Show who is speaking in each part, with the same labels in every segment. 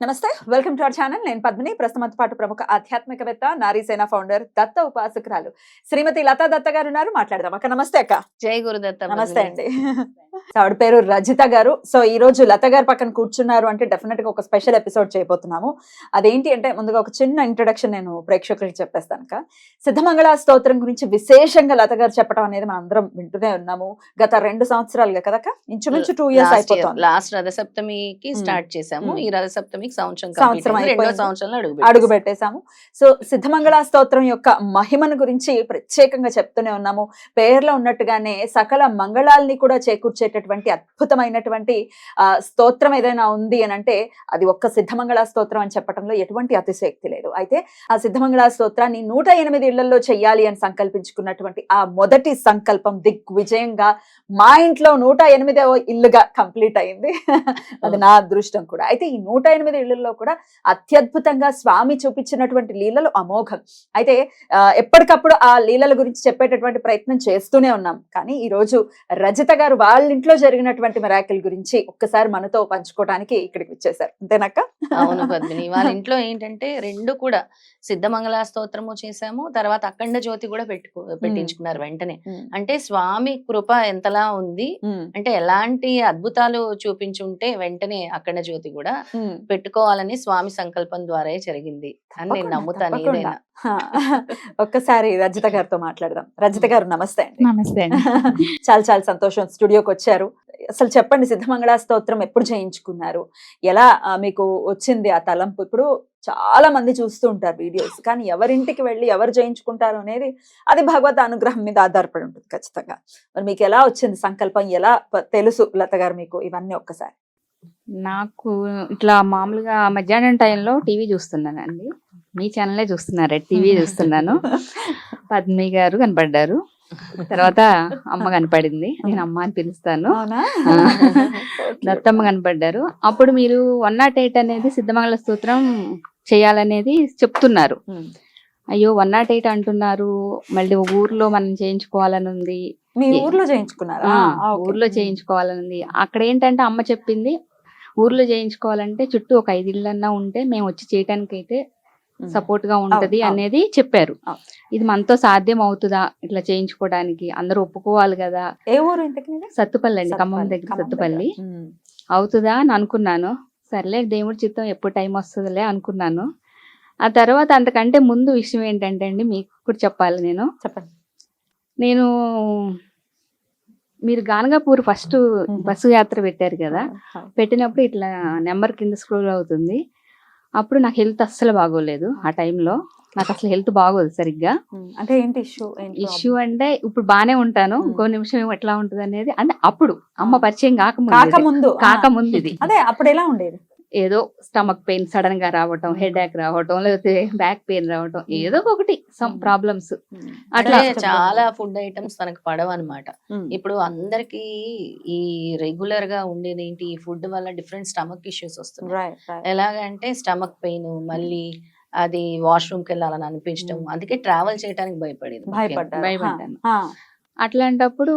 Speaker 1: నమస్తే welcome to our channel. నేను పద్మిని. ప్రస్తుతంతో పాటు ప్రముఖ ఆధ్యాత్మికవేత్త నారీసేన ఫౌండర్ దత్త ఉపాసకురాలు శ్రీమతి లతా దత్త గారు ఉన్నారు. మాట్లాడదాం అక్క. నమస్తే అక్క.
Speaker 2: జై గురుదత్త
Speaker 1: నమస్తే అండి. ఆవిడ పేరు రజిత గారు. సో ఈ రోజు లత గారు పక్కన కూర్చున్నారు అంటే డెఫినెట్గా ఒక స్పెషల్ ఎపిసోడ్ చేయబోతున్నాము. అదేంటి అంటే ముందుగా ఒక చిన్న ఇంట్రొడక్షన్ నేను ప్రేక్షకులకి చెప్పేస్తాను అక్క. సిద్ధమంగళ స్తోత్రం గురించి విశేషంగా లత గారు చెప్పడం అనేది మనం అందరం వింటూనే ఉన్నాము. గత రెండు సంవత్సరాలుగా కదక్క ఇంచుమించు టూ ఇయర్స్ అయిపోతుంది.
Speaker 2: లాస్ట్ రథసప్తమికి. స్టార్ట్ చేసాము. ఈ రథసప్తమికి సంవత్సరం
Speaker 1: సంవత్సరం.
Speaker 2: రెండో. సంవత్సరంలో అడుగు
Speaker 1: పెట్టేశాము. సో సిద్ధమంగళ స్తోత్రం యొక్క మహిమను గురించి ప్రత్యేకంగా చెప్తూనే ఉన్నాము. పేర్లో ఉన్నట్టుగానే సకల మంగళాల్ని కూడా చేకూర్చేటటువంటి అద్భుతమైనటువంటి ఆ, స్తోత్రం ఏదైనా ఉంది అని అంటే అది ఒక్క సిద్ధమంగళ స్తోత్రం అని చెప్పడంలో ఎటువంటి అతిశయక్తి లేదు. అయితే ఆ సిద్ధమంగళ స్తోత్రాన్ని నూట ఎనిమిది ఇళ్ళలో చెయ్యాలి అని సంకల్పించుకున్నటువంటి ఆ మొదటి సంకల్పం దిగ్విజయంగా మా ఇంట్లో నూట ఎనిమిదవ ఇల్లుగా కంప్లీట్ అయింది. అది నా అదృష్టం కూడా. అయితే ఈ నూట ఎనిమిది ఇళ్ళలో కూడా అత్యద్భుతంగా స్వామి చూపించినటువంటి లీలలు అమోఘం. అయితే ఎప్పటికప్పుడు ఆ లీలల గురించి చెప్పేటటువంటి ప్రయత్నం చేస్తూనే ఉన్నాం. కానీ ఈ రోజు రజిత గారు వాళ్ళ ఇంట్లో జరిగినటువంటి మెరాకిల్ గురించి ఒక్కసారి మనతో పంచుకోవడానికి ఇక్కడికి వచ్చేసారు. అంతేనాక
Speaker 2: అవును పద్మిని. వాళ్ళ ఇంట్లో ఏంటంటే రెండు కూడా సిద్ధమంగళ స్తోత్రము చేసాము తర్వాత అఖండ జ్యోతి కూడా పెట్టుకో పెట్టించుకున్నారు వెంటనే. అంటే స్వామి కృప ఎంతలా ఉంది అంటే ఎలాంటి అద్భుతాలు చూపించుంటే వెంటనే అఖండ జ్యోతి కూడా
Speaker 1: ఉమ్.
Speaker 2: పెట్టుకోవాలని స్వామి సంకల్పం ద్వారా జరిగింది. అని నేను నమ్ముతాను. ఏదైనా.
Speaker 1: ఒక్కసారి రజిత గారితో మాట్లాడదాం. రజిత గారు నమస్తే అండి.
Speaker 3: నమస్తే
Speaker 1: చాలా చాలా సంతోషం స్టూడియోకి వచ్చారు. అసలు చెప్పండి సిద్ధమంగళ స్తోత్రం ఎప్పుడు చేయించుకున్నారు? ఎలా మీకు వచ్చింది ఆ తలంపు? ఇప్పుడు చాలా మంది చూస్తూ ఉంటారు వీడియోస్ కానీ ఎవరింటికి వెళ్ళి ఎవరు చేయించుకుంటారు అనేది అది భగవత్ అనుగ్రహం మీద ఆధారపడి ఉంటుంది ఖచ్చితంగా. మరి మీకు ఎలా వచ్చింది సంకల్పం? ఎలా తెలుసు లత గారు మీకు ఇవన్నీ ఒక్కసారి.
Speaker 3: నాకు ఇట్లా మామూలుగా మధ్యాహ్నం టైంలో టీవీ చూస్తున్నానండి. మీ ఛానలే చూస్తున్నారు. టీవీ చూస్తున్నాను. పద్మి గారు కనపడ్డారు. తర్వాత అమ్మ కనపడింది. నేను అమ్మ అని పిలుస్తాను. దత్తమ్మ కనపడ్డారు. అప్పుడు మీరు వన్ నాట్ ఎయిట్ అనేది సిద్ధమంగళ స్తోత్రం చేయాలనేది చెప్తున్నారు. అయ్యో వన్ నాట్ ఎయిట్ అంటున్నారు. మళ్ళీ ఊర్లో మనం చేయించుకోవాలని ఉంది.
Speaker 1: మీ ఊర్లో చేయించుకున్నారా.
Speaker 3: ఊర్లో చేయించుకోవాలని ఉంది. అక్కడ ఏంటంటే అమ్మ చెప్పింది ఊర్లో చేయించుకోవాలంటే చుట్టూ ఒక ఐదు ఇళ్ళన్నా ఉంటే మేము వచ్చి చేయటానికి అయితే. సపోర్ట్గా ఉంటది. అనేది చెప్పారు. ఇది మనతో సాధ్యం అవుతుందా ఇట్లా చేయించుకోవడానికి అందరూ ఒప్పుకోవాలి కదా
Speaker 1: ఏ ఊరు?
Speaker 3: సత్తుపల్లి అండి ఖమ్మం దగ్గర సత్తుపల్లి. అవుతుందా అని అనుకున్నాను సర్లే దేవుడి చిత్తం ఎప్పుడు టైం వస్తుందిలే అనుకున్నాను ఆ తర్వాత అంతకంటే ముందు విషయం ఏంటంటే అండి మీకు కూడా చెప్పాలి నేను
Speaker 1: చెప్పండి
Speaker 3: నేను మీరు గానగాపూర్ ఫస్ట్. బస్సు యాత్ర పెట్టారు కదా. పెట్టినప్పుడు ఇట్లా నెంబర్ కింద స్క్రోల్ అవుతుంది. అప్పుడు నాకు హెల్త్ అస్సలు బాగోలేదు ఆ టైంలో. నాకు అసలు హెల్త్ బాగోదు సరిగ్గా.
Speaker 1: అంటే ఏంటి ఇష్యూ?
Speaker 3: ఇష్యూ అంటే ఇప్పుడు బానే ఉంటాను. ఇంకో నిమిషం ఎట్లా ఉంటుంది అనేది అంటే అప్పుడు అమ్మ పరిచయం కాకముందు.
Speaker 1: కాకముందు
Speaker 3: ఇది.
Speaker 1: అదే అప్పుడు ఎలా ఉండేది?
Speaker 3: ఏదో స్టమక్ పెయిన్ సడన్గా రావటం
Speaker 1: మ్మ్.
Speaker 3: హెడ్ ఏక్ రావటం లేకపోతే బ్యాక్ పెయిన్ రావటం
Speaker 1: మ్మ్.
Speaker 3: ఏదో ఒకటి సమ్. ప్రాబ్లమ్స్
Speaker 2: అంటే
Speaker 3: అట్లా
Speaker 2: చాలా ఫుడ్ ఐటమ్స్ తనకు పడవు అనమాట. ఇప్పుడు అందరికి ఈ రెగ్యులర్గా ఉండేది ఏంటి ఈ ఫుడ్ వల్ల డిఫరెంట్ స్టమక్ ఇష్యూస్ వస్తున్నాయి. ఎలాగంటే స్టమక్ పెయిన్ మళ్ళీ అది వాష్రూమ్కి వెళ్ళాలని అనిపించడం. అందుకే ట్రావెల్ చేయడానికి భయపడేది
Speaker 3: భయపడ్డాను. అట్లాంటప్పుడు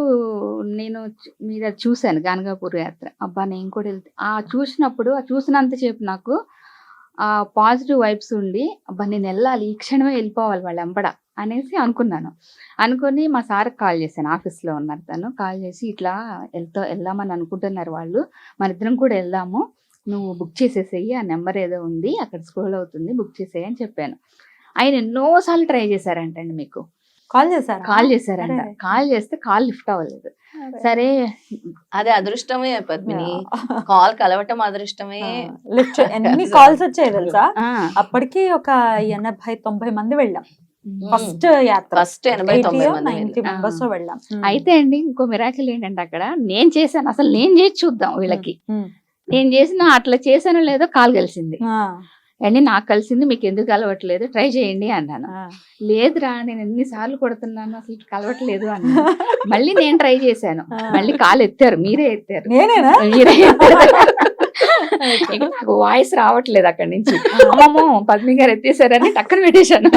Speaker 3: నేను మీద చూశాను గానగాపూర్ యాత్ర. అబ్బా నేను కూడా వెళ్తే ఆ చూసినప్పుడు ఆ చూసినంతసేపు నాకు ఆ పాజిటివ్ వైబ్స్ ఉండి అబ్బా నేను వెళ్ళాలి ఈ క్షణమే వెళ్ళిపోవాలి వాళ్ళు ఎంబడ అనేసి అనుకున్నాను. అనుకుని మా సార్కి కాల్ చేశాను ఆఫీస్లో ఉన్నారు తను. కాల్ చేసి ఇట్లా వెళ్తా వెళ్దామని అనుకుంటున్నారు వాళ్ళు. మనిద్దరం కూడా వెళ్దాము. నువ్వు బుక్ చేసేసేయి ఆ నెంబర్ ఏదో ఉంది అక్కడ స్క్రోల్ అవుతుంది బుక్ చేసేయి అని చెప్పాను. ఆయన ఎన్నోసార్లు ట్రై చేశారంటండి మీకు.
Speaker 1: కాల్ చేశారా?
Speaker 3: కాల్ చేశారంట. కాల్ చేస్తే కాల్ లిఫ్ట్ అవ్వలేదు. సరే
Speaker 2: అదే అదృష్టమే పద్మిని. కాల్ కలవటం అదృష్టమే.
Speaker 1: లిఫ్ట్ ఎన్ని కాల్స్ వచ్చాయి తెలుసా? అప్పటికి ఒక ఎనభై తొంభై మంది వెళ్ళాం. ఫస్ట్ యాత్ర.
Speaker 2: ఫస్ట్ ఎనభై తొంభై మంది.
Speaker 1: మెంబర్స్ వెళ్ళాం.
Speaker 3: అయితే అండి ఇంకో మిరాకిల్ ఏంటంటే అక్కడ నేను చేశాను. అసలు నేను చేసి చూద్దాం వీళ్ళకి. నేను చేసిన అట్లా చేశానో లేదో కాల్ కలిసింది.
Speaker 1: ఆ,
Speaker 3: అండి నాకు కలిసింది మీకు ఎందుకు కలవట్లేదు ట్రై చేయండి అన్నాను. లేదురా నేను ఎన్నిసార్లు కొడుతున్నాను అసలు కలవట్లేదు అన్నాను. మళ్ళీ నేను ట్రై చేశాను. మళ్ళీ కాలు ఎత్తారు మీరే ఎత్తారు. మీరే ఎత్తారు. నాకు వాయిస్ రావట్లేదు అక్కడి నుంచి. అమ్మమ్మో పద్మి గారు ఎత్తేసారని టక్కన పెట్టేశాను.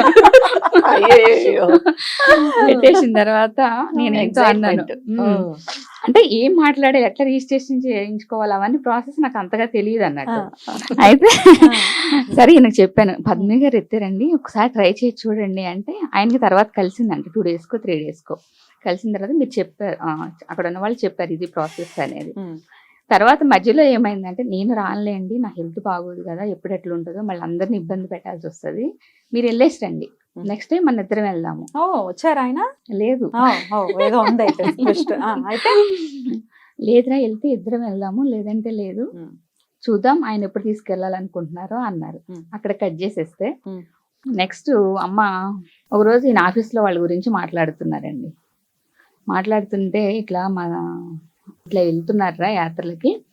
Speaker 3: పెట్టేసిన తర్వాత నేను ఎంతో అన్నాను. అంటే ఏం మాట్లాడాలి ఎట్లా రిజిస్ట్రేషన్ చేయించుకోవాలి అవన్నీ ప్రాసెస్ నాకు అంతగా తెలియదు అన్నట్టు. అయితే సరే నాకు చెప్పాను పద్మి గారు ఎత్తారండి ఒకసారి ట్రై చేసి చూడండి. అంటే ఆయనకి తర్వాత కలిసిందంట టూ డేస్కో త్రీ డేస్కో. కలిసిన తర్వాత మీరు చెప్పారు అక్కడ ఉన్న వాళ్ళు చెప్పారు ఇది ప్రాసెస్ అనేది. తర్వాత మధ్యలో ఏమైందంటే నేను రానులేండి నా హెల్త్ బాగోదు కదా ఎప్పుడు ఎట్లా ఉంటుందో మళ్ళీ అందరిని ఇబ్బంది పెట్టాల్సి వస్తుంది. మీరు వెళ్ళేసి రండి. నెక్స్ట్ టైం మన ఇద్దరం వెళ్దాము.
Speaker 1: ఓ వచ్చారా ఆయన?
Speaker 3: లేదు.
Speaker 1: ఏదో ఉంది అయితే
Speaker 3: లేదురా వెళ్తే ఇద్దరం వెళ్దాము లేదంటే లేదు. చూద్దాం ఆయన ఎప్పుడు తీసుకెళ్ళాలనుకుంటున్నారో అన్నారు. అక్కడ కట్ చేసేస్తే. నెక్స్ట్ అమ్మ ఒకరోజు ఈయన ఆఫీస్లో వాళ్ళ గురించి మాట్లాడుతున్నారండి. మాట్లాడుతుంటే ఇట్లా మా ఇట్లా వెళ్తున్నారా యాత్రలకి.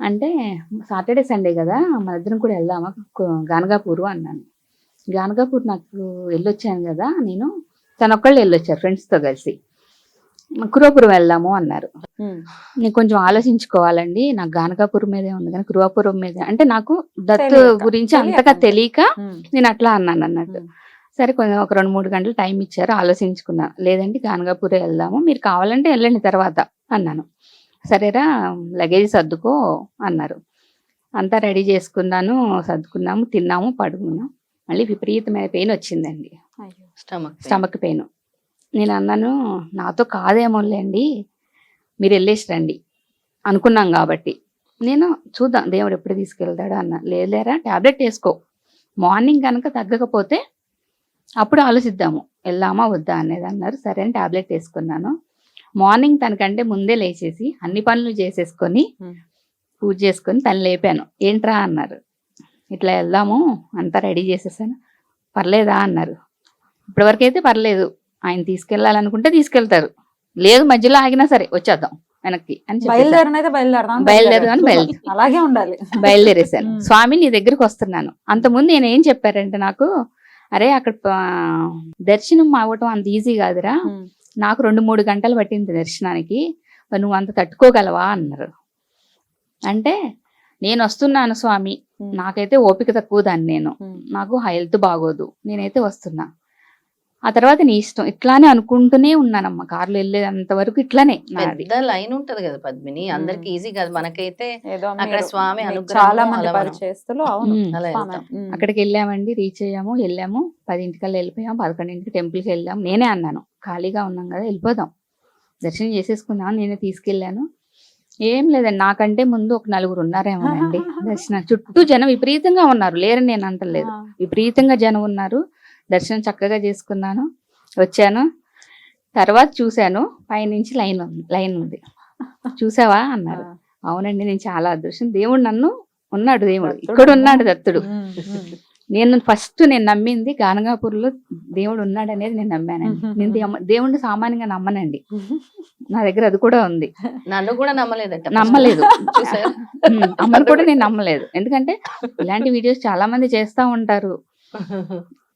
Speaker 3: అంటే సాటర్డే సండే కదా మన ఇద్దరం కూడా వెళ్దామా? గానగాపూర్ అన్నాను. గానగాపూర్ నాకు వెళ్ళొచ్చాను కదా నేను తన ఒక్కళ్ళు వెళ్ళొచ్చారు ఫ్రెండ్స్తో కలిసి కురువాపురం వెళ్దాము అన్నారు. నేను కొంచెం ఆలోచించుకోవాలండి నాకు గానకాపురం మీదే ఉంది కానీ కురువాపురం మీద అంటే నాకు దత్తు
Speaker 1: తెలియక,
Speaker 3: గురించి. అంతగా తెలియక. నేను అట్లా అన్నాను అన్నట్టు. సరే కొంచెం ఒక రెండు మూడు గంటలు టైం ఇచ్చారు ఆలోచించుకున్నా లేదంటే గానగాపూరే వెళ్దాము మీరు కావాలంటే వెళ్ళండి తర్వాత అన్నాను సరేరా లగేజ్ సర్దుకో అన్నారు అంతా రెడీ చేసుకున్నాను సర్దుకున్నాము తిన్నాము పడుకున్నాం మళ్ళీ విపరీతమైన పెయిన్ వచ్చిందండి.
Speaker 1: అయ్యో.
Speaker 2: స్టమక్.
Speaker 3: Stomach pain. నేను అన్నాను నాతో కాదేమోలేండి మీరు వెళ్ళేసి రండి. అనుకున్నాం కాబట్టి. నేను చూద్దాం దేవుడు ఎప్పుడు తీసుకెళ్తాడో? అన్న. లేదులేరా ట్యాబ్లెట్ వేసుకో. మార్నింగ్ కనుక తగ్గకపోతే అప్పుడు ఆలోచిద్దాము. వెళ్దామా వద్దా అనేది అన్నారు. సరే అని ట్యాబ్లెట్ వేసుకున్నాను. మార్నింగ్ తనకంటే ముందే లేచేసి అన్ని పనులు చేసేసుకొని. పూజ చేసుకొని తను లేపాను. ఏంట్రా? అన్నారు. ఇట్లా వెళ్దాము అంతా రెడీ చేసేసాను. పర్లేదా అన్నారు. ఇప్పటివరకు అయితే పర్లేదు. ఆయన తీసుకెళ్ళాలనుకుంటే తీసుకెళ్తారు. లేదు మధ్యలో ఆగినా సరే వచ్చేద్దాం వెనక్కి అని
Speaker 1: బయలుదేరనైతే బయలుదేరదాం
Speaker 3: బయలుదేరదాం, బయలుదేరు.
Speaker 1: అలాగే ఉండాలి.
Speaker 3: బయలుదేరేశాను
Speaker 1: మ్మ్.
Speaker 3: స్వామి నీ దగ్గరికి వస్తున్నాను. అంతకుముందు నేను ఏం చెప్పారంటే నాకు అరే అక్కడ దర్శనం అవ్వటం అంత ఈజీ కాదురా. నాకు రెండు మూడు గంటలు పట్టింది దర్శనానికి. నువ్వు అంత తట్టుకోగలవా? అన్నారు. అంటే నేను వస్తున్నాను స్వామి. నాకైతే ఓపిక తక్కువ దాన్ని నేను. నాకు హెల్త్ బాగోదు. నేనైతే వస్తున్నా. ఆ తర్వాత నీ ఇష్టం. ఇట్లానే అనుకుంటూనే ఉన్నానమ్మ. కార్లో వెళ్ళేంత వరకు ఇట్లానే
Speaker 2: పెద్ద లైన్ ఉంటది కదా పద్మిని. అందరికి ఈజీ కాదు. మనకైతే అక్కడ స్వామి
Speaker 1: చాలా.
Speaker 3: అక్కడికి వెళ్ళామండి. రీచ్ అయ్యాము. వెళ్ళాము. పదింటికల్లా వెళ్ళిపోయాము. పదకొండింటికి టెంపుల్కి వెళ్ళాము. నేనే అన్నాను. ఖాళీగా ఉన్నాం కదా. వెళ్ళిపోదాం. దర్శనం చేసేసుకుందాం నేనే తీసుకెళ్ళాను. ఏం లేదండి. నాకంటే ముందు ఒక నలుగురు ఉన్నారేమోనండి. దర్శనం చుట్టూ జనం విపరీతంగా ఉన్నారు. లేరని నేను అంటలేదు. విపరీతంగా జనం ఉన్నారు. దర్శనం చక్కగా చేసుకున్నాను. వచ్చాను. తర్వాత చూశాను. పైనుంచి లైన్ ఉంది. లైన్ ఉంది. చూసావా? అన్నారు. అవునండి. నేను చాలా అదృష్టం. దేవుడు నన్ను ఉన్నాడు. దేవుడు. ఇక్కడ ఉన్నాడు దత్తుడు. నేను ఫస్ట్ నేను నమ్మింది గానగాపూర్లో దేవుడు ఉన్నాడు అనేది నేను నమ్మానండి.
Speaker 1: మ్మ్.
Speaker 3: నేను దేవ- దేవుణ్ణి సామాన్యంగా నమ్మనండి. నా దగ్గర అది కూడా ఉంది.
Speaker 2: నన్ను కూడా నమ్మలేదట.
Speaker 3: నమ్మలేదు. అమ్మని కూడా నేను నమ్మలేదు. ఎందుకంటే ఇలాంటి వీడియోస్ చాలా మంది చేస్తా ఉంటారు.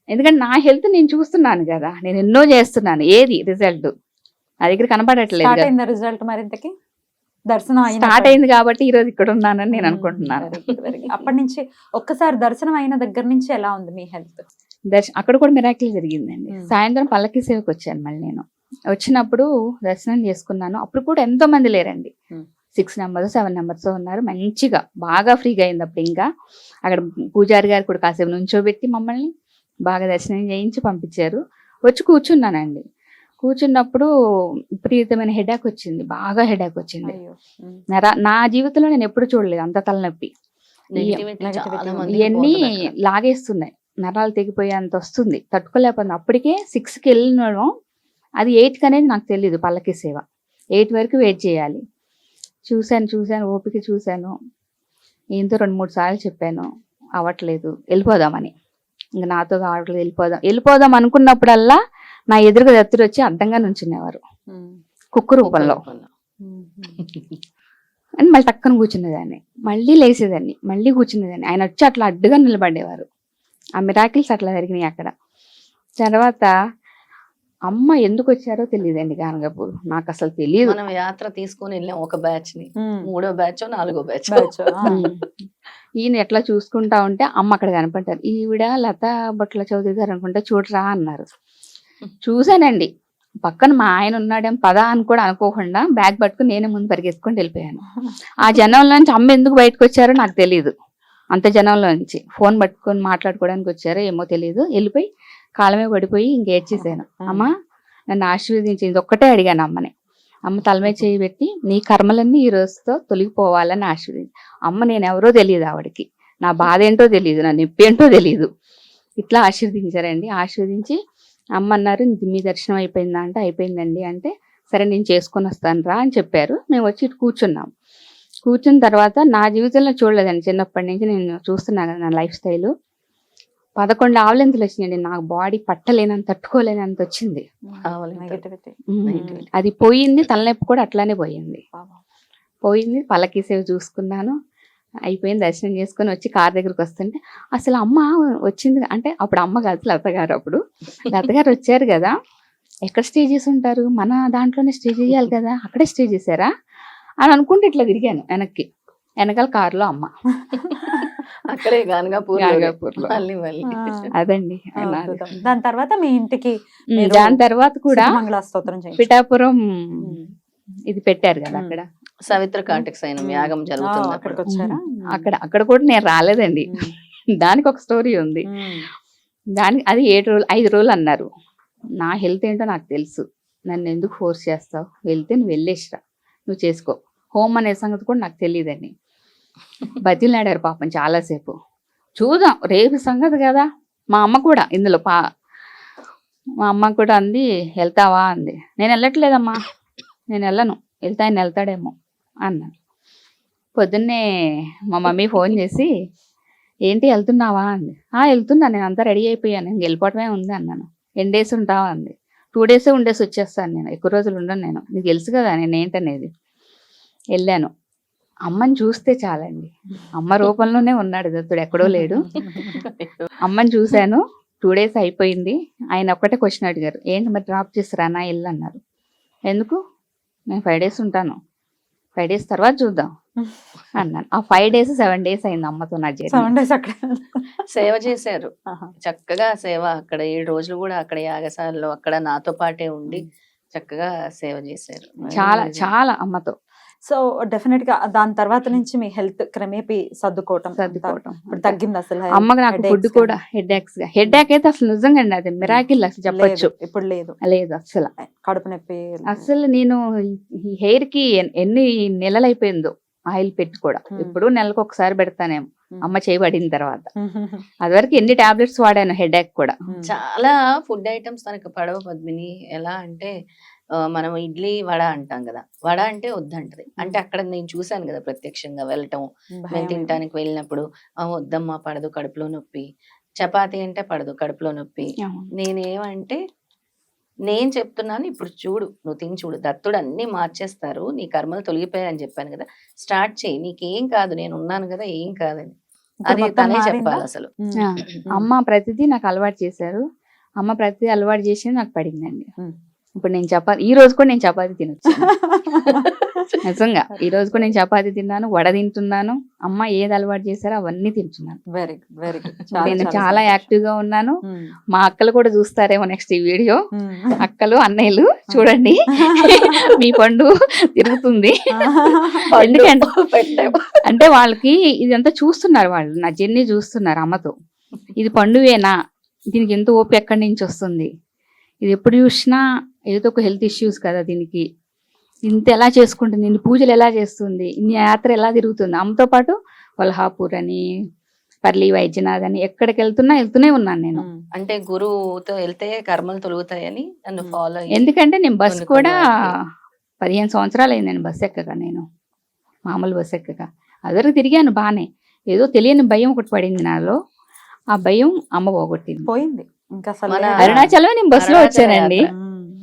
Speaker 3: ఎందుకంటే నా హెల్త్ నేను చూస్తున్నాను కదా. నేను ఎన్నో చేస్తున్నాను. ఏది? రిజల్ట్. నా దగ్గర కనపడట్లేదు
Speaker 1: రిజల్ట్ మరి ఇంతకి? దర్శనం
Speaker 3: స్టార్ట్ అయింది కాబట్టి ఈ రోజు ఇక్కడ ఉన్నానని నేను అనుకుంటున్నాను.
Speaker 1: అప్పటి నుంచి ఒక్కసారి దర్శనం అయిన దగ్గర నుంచి ఎలా ఉంది మీ హెల్త్?
Speaker 3: దర్శనం అక్కడ కూడా మిరాకిల్ జరిగిందండి.
Speaker 1: మ్మ్.
Speaker 3: సాయంత్రం పల్లకి సేవకి వచ్చాను మళ్ళీ నేను. వచ్చినప్పుడు దర్శనం చేసుకున్నాను. అప్పుడు కూడా ఎంతో మంది లేరండి. సిక్స్ నెంబర్స్ సెవెన్ నెంబర్స్ ఉన్నారు. మంచిగా బాగా ఫ్రీగా అయింది అప్పుడు ఇంకా. అక్కడ పూజారి గారు కూడా కాసేపు నుంచోబెట్టి మమ్మల్ని బాగా దర్శనం చేయించి పంపించారు. వచ్చి కూర్చున్నానండి. కూర్చున్నప్పుడు విపరీతమైన హెడాక్ వచ్చింది. బాగా హెడాక్ వచ్చింది. నా- జీవితంలో నేను ఎప్పుడు చూడలేదు అంత తలనొప్పి. ఇవన్నీ. లాగేస్తున్నాయి. నరాలు తెగిపోయేంత వస్తుంది. తట్టుకోలేకపోతుంది అప్పటికే సిక్స్కి వెళ్ళినడం అది ఎయిట్కి అనేది నాకు తెలియదు పల్లకి సేవ. ఎయిట్ వరకు వెయిట్ చేయాలి. చూశాను చూశాను ఓపిక చూశాను. ఏంతో రెండు మూడు సార్లు చెప్పాను. అవ్వట్లేదు. వెళ్ళిపోదామని. ఇంకా నాతో కావట్లేదు వెళ్ళిపోదాం. వెళ్ళిపోదాం అనుకున్నప్పుడల్లా నా ఎదురుగా దత్తుడు వచ్చి అడ్డంగా నుంచునేవారు. కుక్కు రూపంలో. అని మళ్ళీ టక్కన కూర్చునేదాన్ని. మళ్ళీ లేసేదాన్ని. మళ్ళీ కూర్చునేదాన్ని. ఆయన వచ్చి అట్లా అడ్డుగా నిలబడేవారు. ఆ మిరాకిల్స్ అట్లా జరిగినాయి అక్కడ. తర్వాత అమ్మ ఎందుకు వచ్చారో తెలియదండి గానగపూర్ నాకు అసలు తెలియదు
Speaker 2: మనం యాత్ర తీసుకొని వెళ్ళాం ఒక
Speaker 1: బ్యాచ్ని.
Speaker 2: మూడో బ్యాచ్ నాలుగో బ్యాచ్.
Speaker 3: ఈయన ఎట్లా చూసుకుంటా ఉంటే అమ్మ అక్కడ కనపడ్డారు. ఈవిడ లత బొట్ల చౌదరి గారు అనుకుంటే చూడరా అన్నారు. చూశానండి. పక్కన మా ఆయన ఉన్నాడేం పదా అని కూడా అనుకోకుండా బ్యాగ్ పట్టుకుని నేనే ముందు పరిగెత్తుకొని వెళ్ళిపోయాను. ఆ జనంలో నుంచి అమ్మ ఎందుకు బయటకు వచ్చారో నాకు తెలియదు అంత జనంలో నుంచి ఫోన్ పట్టుకొని మాట్లాడుకోవడానికి వచ్చారో ఏమో తెలియదు వెళ్ళిపోయి కాలమే పడిపోయి ఇంకేడ్చేసాను అమ్మ నన్ను ఆశీర్వదించింది ఒక్కటే అడిగాను అమ్మని. అమ్మ తల మీద చేయి పెట్టి నీ కర్మలన్నీ ఈ రోజుతో తొలగిపోవాలని ఆశీర్వదించి. అమ్మ నేను ఎవరో తెలియదు ఆవిడకి. నా బాధ ఏంటో తెలియదు నా నొప్పి ఏంటో తెలియదు ఇట్లా ఆశీర్వదించారండి. ఆశీర్వదించి అమ్మ అన్నారు "నీది మీ దర్శనం అయిపోయిందా? అంటే అయిపోయిందండి. అంటే సరే నేను చేసుకొని వస్తాను రా అని చెప్పారు. మేము వచ్చి ఇటు కూర్చున్నాం. కూర్చున్న తర్వాత నా జీవితంలో చూడలేదండి. చిన్నప్పటి నుంచి నేను చూస్తున్నాను కదా నా లైఫ్ స్టైల్. పదకొండు ఆవులెంతలు వచ్చినాయండి? నాకు బాడీ పట్టలేనంత తట్టుకోలేనంత వచ్చింది. అది పోయింది తలనొప్పి కూడా అట్లానే పోయింది. పోయింది పల్లకి సేవ చూసుకున్నాను. అయిపోయింది దర్శనం చేసుకొని వచ్చి కార్ దగ్గరికి వస్తుంటే అసలు అమ్మ వచ్చింది అంటే అప్పుడు అమ్మ కాదు లత గారు అప్పుడు. లత గారు వచ్చారు కదా. ఎక్కడ స్టే చేసి ఉంటారు మన దాంట్లోనే స్టే చేయాలి కదా. అక్కడే స్టే చేశారా? అని అనుకుంటే ఇట్లా తిరిగాను వెనక్కి. వెనకాల కారులో అమ్మ.
Speaker 2: అక్కడే.
Speaker 3: అదండి.
Speaker 1: దాని తర్వాత మీ ఇంటికి
Speaker 3: దాని తర్వాత కూడా. పిఠాపురం. ఇది పెట్టారు కదా. అక్కడ.
Speaker 2: సవిత్ర కాంటెక్స్ అయిన. యాగం జరుగుతుంది
Speaker 1: అక్కడికి. వచ్చారా
Speaker 3: అక్కడ అక్కడ కూడా నేను రాలేదండి. దానికి ఒక స్టోరీ ఉంది. దానికి అది ఏడు రోజులు ఐదు రోజులు అన్నారు. నా హెల్త్ ఏంటో నాకు తెలుసు. నన్ను ఎందుకు ఫోర్స్ చేస్తావు? వెళ్తే నువ్వు వెళ్ళేసిరా. నువ్వు చేసుకో. హోమ్ అనే సంగతి కూడా నాకు తెలియదండి. బతిలాడారు పాపం చాలాసేపు. చూద్దాం. రేపు సంగతి కదా. మా అమ్మ కూడా ఇందులో పా మా అమ్మ కూడా అంది వెళ్తావా? అంది. నేను వెళ్ళట్లేదమ్మా. నేను వెళ్ళను. వెళ్తా ఆయన వెళ్తాడేమో. అన్నాను పొద్దున్నే మా మమ్మీ ఫోన్ చేసి ఏంటి వెళ్తున్నావా? అంది. ఆ వెళ్తున్నా నేను అంతా రెడీ అయిపోయాను నేను వెళ్ళిపోవటమే ఉంది అన్నాను. ఎన్ని డేస్ ఉంటావా? అంది. టూ డేసే ఉండేసి వచ్చేస్తాను నేను. ఎక్కువ రోజులు ఉండను నేను. నీకు తెలుసు కదా నేను ఏంటనేది. వెళ్ళాను. అమ్మని చూస్తే చాలండి. అమ్మ రూపంలోనే ఉన్నాడు దత్తుడు ఎక్కడో లేడు. అమ్మని చూశాను. టూ డేస్ అయిపోయింది. ఆయన ఒక్కటే క్వశ్చన్ అడిగారు. ఏంటి మరి డ్రాప్ చేస్తారా ఇల్లు అన్నారు. ఎందుకు? నేను ఫైవ్ డేస్ ఉంటాను. ఫైవ్ డేస్ తర్వాత చూద్దాం అన్నాను. ఆ ఫైవ్ డేస్ సెవెన్ డేస్ అయింది అమ్మతో నా జర్నీ
Speaker 1: సెవెన్ డేస్ అక్కడ.
Speaker 2: సేవ చేశారు. చక్కగా సేవ అక్కడ ఏడు రోజులు కూడా అక్కడ యాగశాలలో అక్కడ నాతో పాటే ఉండి చక్కగా సేవ చేశారు.
Speaker 3: చాలా చాలా అమ్మతో.
Speaker 1: సో డెఫినెట్గా దాని తర్వాత నుంచి మీ హెల్త్ క్రమేపీ సర్దుకోవటం
Speaker 3: సర్దుకోవటం.
Speaker 1: ఇప్పుడు తగ్గింది అసలు
Speaker 3: అమ్మకి నాకు ఫుడ్ కూడా హెడ్గా హెడ్ అయితే అసలు నిజంగా అండి అది మిరాకిల్ అసలు చెప్పొచ్చు.
Speaker 1: ఇప్పుడు లేదు.
Speaker 3: లేదు అసలు.
Speaker 1: కడుపు నొప్పి.
Speaker 3: అసలు నేను ఈ హెయిర్కి ఎన్- ఎన్ని నెలలు అయిపోయిందో ఆయిల్ పెట్టి కూడా. ఇప్పుడు నెలకు ఒకసారి పెడతానేమో. అమ్మ చేయబడిన తర్వాత. అది వరకు ఎన్ని టాబ్లెట్స్ వాడాను హెడ్ కూడా.
Speaker 2: చాలా ఫుడ్ ఐటమ్స్ తనకు పడవ పద్మిని. ఎలా అంటే మనం ఇడ్లీ వడ అంటాం కదా. వడ అంటే వద్దంటది. అంటే అక్కడ నేను చూశాను కదా ప్రత్యక్షంగా వెళ్ళటం.
Speaker 1: భయం.
Speaker 2: తినడానికి వెళ్ళినప్పుడు "ఆ, వద్దమ్మా పడదు కడుపులో నొప్పి. చపాతీ అంటే పడదు కడుపులో నొప్పి. నేనేమంటే నేను చెప్తున్నాను ఇప్పుడు చూడు నువ్వు తిని చూడు. దత్తుడు అన్ని మార్చేస్తారు నీ కర్మలు తొలగిపోయాయని చెప్పాను కదా. స్టార్ట్ చేయి. నీకేం కాదు నేను ఉన్నాను కదా ఏం కాదని. అది తనే? చెప్పాలి అసలు.
Speaker 3: అమ్మ ప్రతిదీ నాకు అలవాటు చేశారు. అమ్మ ప్రతిదీ అలవాటు చేసి నాకు పడిందండి. ఇప్పుడు నేను చపాతి ఈ రోజు కూడా నేను చపాతి తినొచ్చు. నిజంగా ఈ రోజు కూడా నేను చపాతి తిన్నాను వడ తింటున్నాను అమ్మ ఏది అలవాటు చేశారో అవన్నీ తింటున్నాను.
Speaker 1: Very good very good.
Speaker 3: నేను చాలా యాక్టివ్గా ఉన్నాను. మా అక్కలు కూడా చూస్తారేమో నెక్స్ట్ ఈ వీడియో. అక్కలు అన్నయ్యలు చూడండి. మీ పండు తిరుగుతుంది. ఎందుకంటే. అంటే వాళ్ళకి ఇదంతా చూస్తున్నారు వాళ్ళు. నా జర్నీ చూస్తున్నారు అమ్మతో. ఇది పండువేనా? దీనికి ఎంత ఓపి ఎక్కడి నుంచి వస్తుంది? ఇది ఎప్పుడు చూసినా ఏదో ఒక హెల్త్ ఇష్యూస్ కదా దీనికి. ఇంత ఎలా చేసుకుంటుంది? ఇన్ని పూజలు ఎలా చేస్తుంది? ఇన్ని యాత్ర ఎలా తిరుగుతుంది? అమ్మతో పాటు వల్హాపూర్ అని పర్లి వైద్యనాథ్ అని ఎక్కడికి వెళ్తున్నా వెళ్తూనే ఉన్నాను నేను.
Speaker 2: అంటే గురువుతో వెళ్తే కర్మలు తొలుగుతాయని నన్ను. ఫాలో
Speaker 3: ఎందుకంటే నేను బస్ కూడా పదిహేను సంవత్సరాలు అయింది నేను బస్ ఎక్కక నేను. మామూలు బస్ ఎక్కక. అదరికి తిరిగాను బాగానే ఏదో తెలియని భయం ఒకటి పడింది నాలో. ఆ భయం అమ్మ పోగొట్టింది.
Speaker 1: పోయింది. ఇంకా.
Speaker 3: అరుణాచలం నేను బస్సులో వచ్చానండి.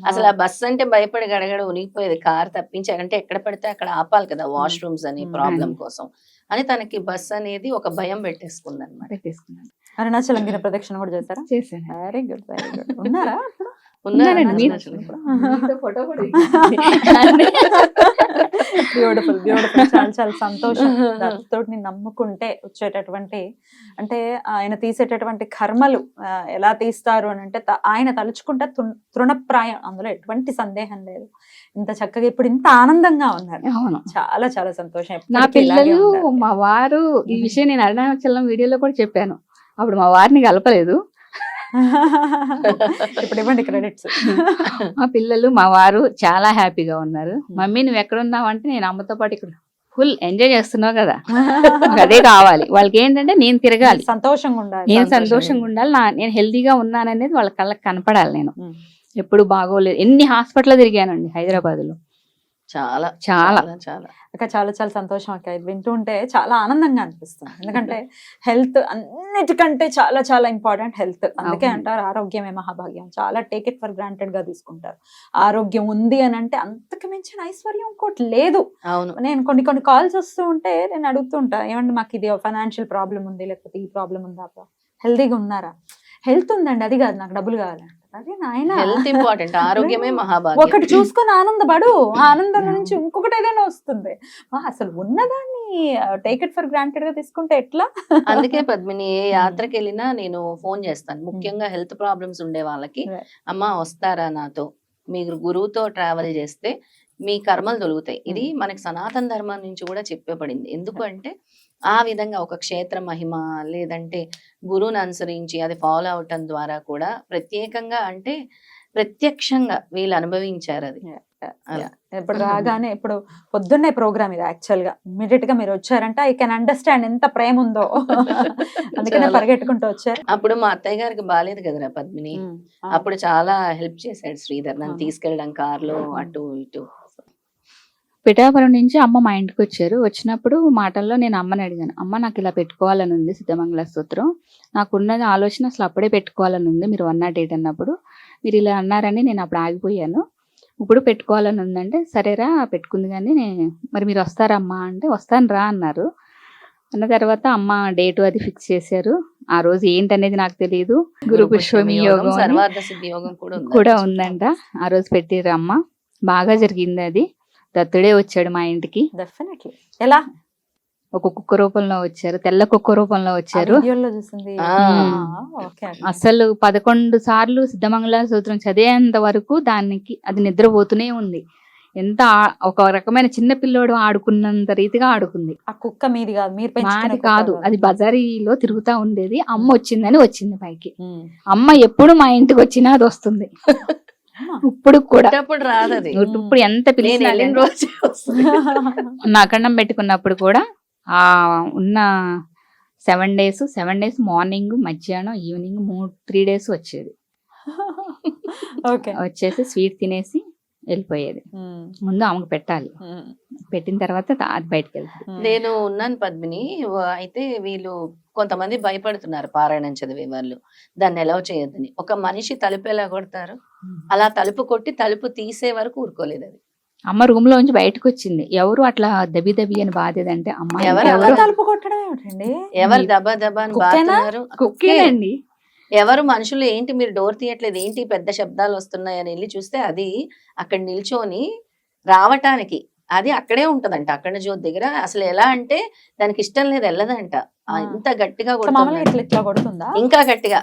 Speaker 2: అసలు ఆ బస్ అంటే భయపడి గడగడ ఉనిగిపోయేది కార్ తప్పించి అంటే ఎక్కడ పడితే అక్కడ ఆపాలి కదా వాష్రూమ్స్ అని. ప్రాబ్లం కోసం అని తనకి బస్ అనేది ఒక భయం పెట్టేసుకుంది అనమాట
Speaker 3: పెట్టేసుకున్నాను
Speaker 1: అరుణాచలం గిరి ప్రదక్షిణ కూడా చేస్తారా
Speaker 3: చేశాను.
Speaker 1: వెరీ గుడ్ వెరీ గుడ్ ఉన్నారా?
Speaker 3: ఉన్నానండి, మీరు-
Speaker 2: ఉన్నారా
Speaker 3: ఫోటో కూడా
Speaker 1: బ్యూటిఫుల్ బ్యూటిఫుల్ చాలా చాలా సంతోషం. తోటి నమ్ముకుంటే వచ్చేటటువంటి అంటే ఆయన తీసేటటువంటి కర్మలు ఎలా తీస్తారు అని అంటే ఆయన తలుచుకుంటే తృణప్రాయం. అందులో ఎటువంటి సందేహం లేదు. ఇంత చక్కగా ఇప్పుడు ఇంత ఆనందంగా ఉన్నారు.
Speaker 3: అవును.
Speaker 1: చాలా చాలా సంతోషం.
Speaker 3: నా పిల్లలు. మా వారు ఈ విషయం నేను అరుణాచలం వీడియోలో కూడా చెప్పాను. అప్పుడు మా వారిని కలపలేదు.
Speaker 1: ఇప్పుడు ఇవ్వండి క్రెడిట్స్.
Speaker 3: మా పిల్లలు మా వారు చాలా హ్యాపీగా ఉన్నారు. మమ్మీ నువ్వు ఎక్కడ ఉన్నావు అంటే నేను అమ్మతో పాటు ఇక్కడ ఫుల్ ఎంజాయ్ చేస్తున్నావు కదా. అదే కావాలి. వాళ్ళకి ఏంటంటే నేను తిరగాలి.
Speaker 1: సంతోషంగా ఉండాలి.
Speaker 3: నేను
Speaker 2: సంతోషంగా
Speaker 3: ఉండాలి. నా నేను హెల్తీగా ఉన్నాననేది వాళ్ళ కళ్ళకి కనపడాలి నేను. ఎప్పుడు బాగోలేదు. ఎన్ని హాస్పిటల్ తిరిగానండి హైదరాబాద్లో
Speaker 2: చాలా
Speaker 3: చాలా.
Speaker 2: చాలా చాలా.
Speaker 1: అక్క చాలా చాలా సంతోషం అక్క. ఇది వింటూ ఉంటే చాలా ఆనందంగా అనిపిస్తుంది. ఎందుకంటే హెల్త్ అన్నిటికంటే చాలా చాలా ఇంపార్టెంట్ హెల్త్. అందుకే. అంటారు ఆరోగ్యమే మహాభాగ్యం. చాలా టేక్ ఇట్ ఫర్ గ్రాంటెడ్గా తీసుకుంటారు. ఆరోగ్యం ఉంది అని అంటే అంతకు మించిన ఐశ్వర్యం ఇంకోటి లేదు.
Speaker 2: అవును.
Speaker 1: నేను కొన్ని కొన్ని కాల్స్ వస్తూ ఉంటే నేను అడుగుతూ ఉంటా ఏమంటే మాకు ఇది ఫైనాన్షియల్ ప్రాబ్లం ఉంది లేకపోతే ఈ ప్రాబ్లం ఉందా హెల్తీగా ఉన్నారా? హెల్త్ ఉందండి అది కాదు నాకు డబ్బులు కావాలంట. అదే నాయన.
Speaker 2: హెల్త్ ఇంపార్టెంట్ ఆరోగ్యమే మహాభాగ్యం.
Speaker 1: ఒకటి చూసుకొని ఆనందపడు ఆనందం నుంచి ఇంకొకటి ఏదైనా వస్తుంది. అసలు ఉన్నదాన్ని టేక్ ఇట్ ఫర్ గ్రాంటెడ్గా తీసుకుంటే ఎట్లా?
Speaker 2: అందుకే పద్మిని ఏ యాత్రకి వెళ్ళినా నేను ఫోన్ చేస్తాను. ముఖ్యంగా హెల్త్ ప్రాబ్లమ్స్ ఉండే వాళ్ళకి. అమ్మ వస్తారా నాతో? మీరు గురువుతో ట్రావెల్ చేస్తే మీ కర్మలు తొలుగుతాయి. ఇది మనకి సనాతన ధర్మం నుంచి కూడా చెప్పబడింది. ఎందుకు అంటే ఆ విధంగా ఒక క్షేత్ర మహిమ లేదంటే గురువుని అనుసరించి అది ఫాలో అవటం ద్వారా కూడా ప్రత్యేకంగా అంటే ప్రత్యక్షంగా వీళ్ళు అనుభవించారు అది.
Speaker 1: ఇప్పుడు రాగానే ఇప్పుడు పొద్దున్నే ప్రోగ్రామ్ ఇది యాక్చువల్గా. ఇమీడియట్గా మీరు వచ్చారంటే ఐ కెన్ అండర్స్టాండ్ ఎంత ప్రేమ ఉందో. అందుకనే. పరిగెట్టుకుంటూ వచ్చారు.
Speaker 2: అప్పుడు మా అత్తయ్య గారికి బాగాలేదు కదరా పద్మిని. అప్పుడు చాలా హెల్ప్ చేశాడు శ్రీధర్. నన్ను. తీసుకెళ్ళడం కార్లో
Speaker 1: ఆ.
Speaker 2: అటు ఇటు.
Speaker 3: పిఠాపురం నుంచి అమ్మ మా ఇంటికి వచ్చారు. వచ్చినప్పుడు మాటల్లో నేను అమ్మని అడిగాను. అమ్మ నాకు ఇలా పెట్టుకోవాలని ఉంది సిద్ధమంగళ స్తోత్రం. నాకున్నది ఆలోచన అసలు అప్పుడే పెట్టుకోవాలని ఉంది. మీరు వన్ నాట్ ఎయిట్ అన్నప్పుడు మీరు ఇలా అన్నారని నేను అప్పుడు ఆగిపోయాను. ఇప్పుడు పెట్టుకోవాలని ఉందంటే సరేరా పెట్టుకుంది కానీ మరి మీరు వస్తారమ్మా అంటే వస్తాను రా అన్నారు. అన్న తర్వాత అమ్మ డేటు అది ఫిక్స్ చేశారు. ఆ రోజు ఏంటనేది నాకు తెలియదు గురు పుష్పమి యోగం
Speaker 2: కూడా ఉంది
Speaker 3: కూడా ఉందంట. ఆ రోజు పెట్టిర్రు అమ్మ. బాగా జరిగింది అది. దత్తుడే వచ్చాడు మా ఇంటికి.
Speaker 1: డెఫినెట్లీ ఎలా?
Speaker 3: ఒక కుక్క రూపంలో వచ్చారు తెల్ల కుక్క రూపంలో వచ్చారు. అసలు పదకొండు సార్లు సిద్ధమంగళ సూత్రం చదివేంత వరకు దానికి అది నిద్రపోతూనే ఉంది. ఎంత ఒక రకమైన చిన్న పిల్లోడు ఆడుకున్నంత రీతిగా ఆడుకుంది.
Speaker 1: ఆ కుక్క మీది కాదు మీరు
Speaker 3: మాది కాదు అది బజారీలో తిరుగుతా ఉండేది. అమ్మ వచ్చిందని వచ్చింది పైకి. అమ్మ ఎప్పుడు మా ఇంటికి వచ్చినా అది వస్తుంది. ఇప్పుడు కూడా.
Speaker 2: రాదు
Speaker 3: ఇప్పుడు ఎంత పిలిచినా
Speaker 2: వెళ్ళిన
Speaker 3: కానీ.
Speaker 2: రోజే వస్తుంది.
Speaker 3: నా అఖండం పెట్టుకున్నప్పుడు కూడా ఆ ఉన్న seven days seven days morning మధ్యాహ్నం ఈవినింగ్ మూడు త్రీ డేస్ వచ్చేది.
Speaker 1: ఓకే.
Speaker 3: వచ్చేసి స్వీట్ తినేసి వెళ్ళిపోయేది. ముందు ఆమెకు పెట్టాలి. పెట్టిన తర్వాత అది బయటకు వెళ్తుంది.
Speaker 2: నేను ఉన్నాను పద్మిని. అయితే వీళ్ళు కొంతమంది భయపడుతున్నారు పారాయణం చదివే వాళ్ళు. దాన్ని ఎలా చేయొద్దని. ఒక మనిషి తలుపు ఎలా కొడతారు? అలా తలుపు కొట్టి తలుపు తీసే వరకు ఊరుకోలేదు అది.
Speaker 3: అమ్మ రూమ్ లోంచి బయటకు వచ్చింది ఎవరు అట్లా దబి దబి అని బాధేదంటే అమ్మ
Speaker 2: ఎవరు
Speaker 1: తలుపు కొట్టడం ఏమిటండి?
Speaker 2: ఎవరు దబా దబా అని? బాతున్నారు
Speaker 3: కుక్కేనండి.
Speaker 2: ఎవరు మనుషులు ఏంటి మీరు డోర్ తీయట్లేదు ఏంటి పెద్ద శబ్దాలు వస్తున్నాయి అని వెళ్ళి చూస్తే అది అక్కడ నిల్చొని రావటానికి అది అక్కడే ఉంటదంట అక్కడ జ్యోతి దగ్గర. అసలు ఎలా అంటే దానికి ఇష్టం లేదు వెళ్ళదంట. ఇంత గట్టిగా కొడుతుంది? ఇంకా గట్టిగా.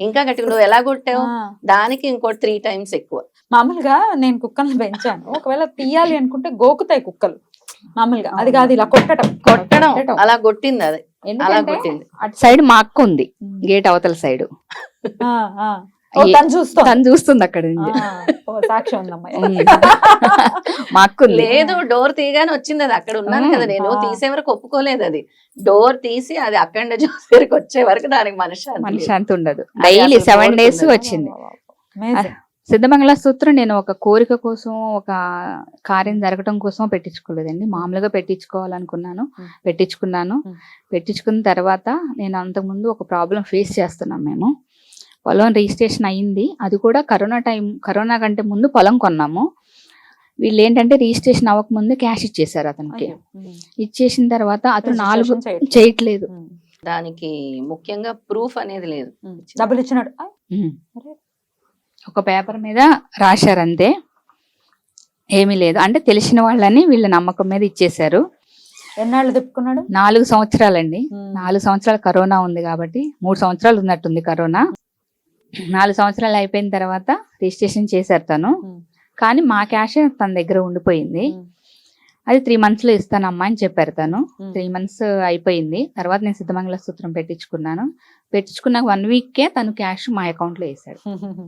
Speaker 2: ఇంకా గట్టిగా. నువ్వు ఎలా కొట్టావు. దానికి ఇంకోటి త్రీ టైమ్స్ ఎక్కువ.
Speaker 1: మామూలుగా నేను కుక్కల్ని పెంచాను. ఒకవేళ తీయాలి అనుకుంటే గోకుతాయి కుక్కలు. మామూలుగా. అది కాదు ఇలా కొట్టడం.
Speaker 2: కొట్టడం. అలా కొట్టింది అది. అలా
Speaker 3: ఎందుకంటే
Speaker 2: కొట్టింది
Speaker 3: అటు సైడ్ మా అక్క ఉంది గేట్ అవతల సైడ్.
Speaker 1: ఆ, ఆ. ఓ, తను చూస్తుంది.
Speaker 3: తను చూస్తుంది అక్కడ నుంచి. మా అక్క
Speaker 2: లేదు డోర్ తీయగానే వచ్చింది అది. అక్కడ ఉన్నాను కదా నేను. తీసే వరకు ఒప్పుకోలేదు అది. డోర్ తీసి అది జ్యోతి దగ్గరికి వచ్చే వరకు దానికి మనశ్శాంతి.
Speaker 3: మనశ్శాంతి ఉండదు. Daily seven days. వచ్చింది. సిద్ధమంగళ సూత్రం నేను ఒక కోరిక కోసం ఒక కార్యం జరగటం కోసం పెట్టించుకోలేదండి. మామూలుగా పెట్టించుకోవాలనుకున్నాను. పెట్టించుకున్నాను. పెట్టించుకున్న తర్వాత నేను అంతకుముందు ఒక ప్రాబ్లం ఫేస్ చేస్తున్నాం మేము. పొలం రిజిస్ట్రేషన్ అయింది. అది కూడా కరోనా టైం కరోనా కంటే ముందు పొలం కొన్నాము. వీళ్ళు ఏంటంటే రిజిస్ట్రేషన్ అవ్వక ముందు క్యాష్ ఇచ్చేసారు అతనికి. ఇచ్చేసిన తర్వాత అతను నాలుగు చేయట్లేదు.
Speaker 2: దానికి ముఖ్యంగా ప్రూఫ్ అనేది లేదు.
Speaker 1: డబ్బులు ఇచ్చినాడు.
Speaker 3: ఒక పేపర్ మీద రాశారు అంతే ఏమీ లేదు. అంటే తెలిసిన వాళ్ళని వీళ్ళ నమ్మకం మీద ఇచ్చేశారు.
Speaker 1: ఎన్నాళ్ళు తిప్పుకున్నాడు
Speaker 3: నాలుగు సంవత్సరాలండి. నాలుగు సంవత్సరాలు కరోనా ఉంది కాబట్టి మూడు సంవత్సరాలు ఉన్నట్టుంది కరోనా. నాలుగు సంవత్సరాలు అయిపోయిన తర్వాత రిజిస్ట్రేషన్ చేశారు తను. కానీ మా క్యాష్ తన దగ్గర ఉండిపోయింది. అది త్రీ మంత్స్లో ఇస్తానమ్మా అని చెప్పారు తను. త్రీ మంత్స్ అయిపోయింది. తర్వాత నేను సిద్ధమంగళ సూత్రం పెట్టించుకున్నాను. పెట్టించుకున్న వన్ వీక్ కే తను క్యాష్ మా అకౌంట్లో వేసాడు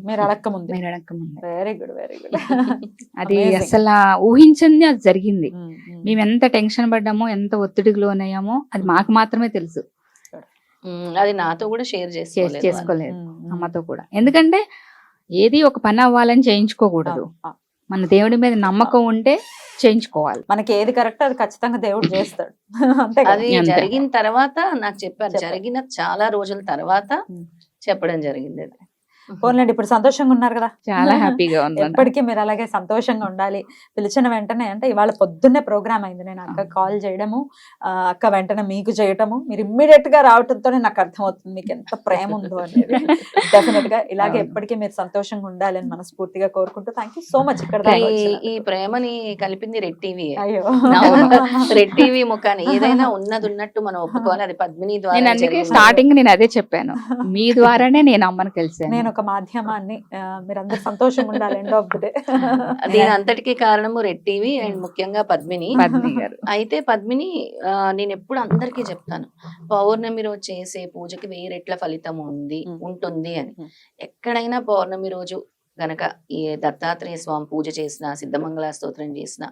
Speaker 1: మీరు అడక్క ముందు
Speaker 3: మీరు అడగక ముందే.
Speaker 1: వెరీ గుడ్ వెరీ గుడ్
Speaker 3: అది. అసలు ఊహించింది అది జరిగింది. మేము ఎంత టెన్షన్ పడ్డామో ఎంత ఒత్తిడికి లోనయ్యామో అది మాకు మాత్రమే తెలుసు.
Speaker 2: అది నాతో కూడా షేర్
Speaker 3: చేస్-.
Speaker 2: చేసుకోలేదు.
Speaker 3: అమ్మతో కూడా. ఎందుకంటే ఏది ఒక పని అవ్వాలని చేయించుకోకూడదు. మన దేవుడి మీద నమ్మకం ఉంటే చేయించుకోవాలి
Speaker 1: మనకి ఏది కరెక్ట్ అది ఖచ్చితంగా దేవుడు చేస్తాడు అంతే
Speaker 2: అది. జరిగిన తర్వాత నాకు చెప్పారు. జరిగిన చాలా రోజుల తర్వాత. చెప్పడం జరిగింది అది
Speaker 1: పోన్లేండి ఇప్పుడు సంతోషంగా ఉన్నారు కదా.
Speaker 3: చాలా హ్యాపీగా ఉన్నాను.
Speaker 1: ఎప్పటికీ మీరు అలాగే సంతోషంగా ఉండాలి. పిలిచిన వెంటనే అంటే ఇవాళ పొద్దున్నే ప్రోగ్రామ్ అయింది. నేను అక్క కాల్ చేయడము ఆ, అక్క వెంటనే మీకు చేయటము మీరు ఇమ్మీడియట్గా రావటంతోనే నాకు అర్థమవుతుంది మీకు ఎంత ప్రేమ ఉందో అనేది. డెఫినెట్గా ఇలాగే. ఎప్పటికీ మీరు సంతోషంగా ఉండాలి అని మనస్ఫూర్తిగా కోరుకుంటూ థ్యాంక్ యూ సో మచ్ ఇక్కడ
Speaker 2: ఈ-. ప్రేమని కలిపింది రెడ్ టీవీ
Speaker 1: అయ్యో.
Speaker 2: రెడ్ టీవీ ముఖాన్ని ఏదైనా ఉన్నది ఉన్నట్టు మనం ఒప్పుకోవాలి. అది పద్మిని
Speaker 3: నేను
Speaker 2: ద్వారా
Speaker 3: అందుకే. స్టార్టింగ్ నేను అదే చెప్పాను. మీ ద్వారానే నేను అమ్మని కలిసాను
Speaker 1: నేను ఒక మాధ్యమాన్ని మీరందరూ సంతోషంగా ఉండాలి ఎండ్ ఆఫ్ ది డే
Speaker 2: దీని అంతటికి కారణము రెడ్ టీవీ అండ్ ముఖ్యంగా పద్మిని.
Speaker 3: పద్మిని గారు.
Speaker 2: అయితే పద్మిని ఆ, నేను ఎప్పుడు అందరికీ చెప్తాను. పౌర్ణమి రోజు చేసే పూజకి వెయ్యి రెట్ల ఫలితం ఉంది. ఉంటుంది అని. ఎక్కడైనా పౌర్ణమి రోజు గనక ఈ దత్తాత్రేయ స్వామి పూజ చేసిన సిద్ధమంగళ స్తోత్రం చేసిన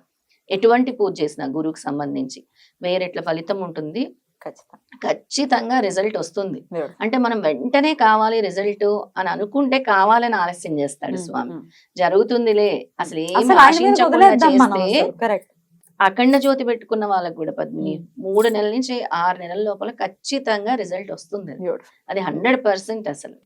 Speaker 2: ఎటువంటి పూజ చేసినా గురువుకి సంబంధించి వెయ్యి రెట్ల ఫలితం ఉంటుంది.
Speaker 1: ఖచ్చితంగా.
Speaker 2: రిజల్ట్ వస్తుంది. అంటే మనం వెంటనే కావాలి రిజల్ట్ అని అనుకుంటే కావాలని ఆలస్యం చేస్తాడు స్వామి. జరుగుతుందిలే. అసలు ఏం ఆశించకుండా చేస్తే అఖండ జ్యోతి పెట్టుకున్న వాళ్ళకి కూడా పద్మిని. మూడు నెలల నుంచి ఆరు నెలల లోపల ఖచ్చితంగా రిజల్ట్ వస్తుంది అది. హండ్రెడ్ పర్సెంట్ అసలు.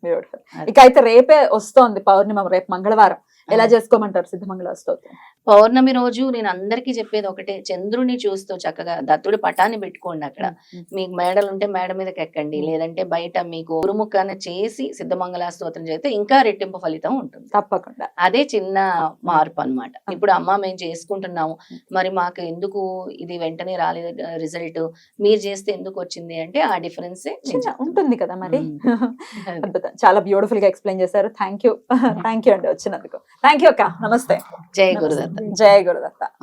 Speaker 1: ఇక అయితే రేపే వస్తోంది పౌర్ణిమ రేపు మంగళవారం. ఎలా చేసుకోమంటారు సిద్ధమంగళ స్తోత్రం?
Speaker 2: పౌర్ణమి రోజు నేను అందరికీ చెప్పేది ఒకటే చంద్రుని చూస్తూ చక్కగా దత్తుడి పటాన్ని పెట్టుకోండి అక్కడ. మీకు మేడలు ఉంటే మేడ మీదకి ఎక్కండి. లేదంటే బయట మీకు గురుముఖాన్ని చేసి సిద్ధమంగళ స్తోత్రం చేస్తే ఇంకా రెట్టింపు ఫలితం ఉంటుంది.
Speaker 1: తప్పకుండా.
Speaker 2: అదే చిన్న మార్పు అన్నమాట. ఇప్పుడు అమ్మ మేము చేసుకుంటున్నాము మరి మాకు ఎందుకు ఇది వెంటనే రాలేదు రిజల్ట్ మీరు చేస్తే ఎందుకు వచ్చింది అంటే ఆ డిఫరెన్స్
Speaker 1: ఉంటుంది కదా మరి. అద్భుతం. చాలా బ్యూటిఫుల్గా ఎక్స్ప్లెయిన్ చేశారు. థ్యాంక్ యూ థ్యాంక్ యూ అండి వచ్చినందుకు. థ్యాంక్ యూ అక్క. నమస్తే.
Speaker 2: జై గురుదత్త
Speaker 1: జయ గురుదత్త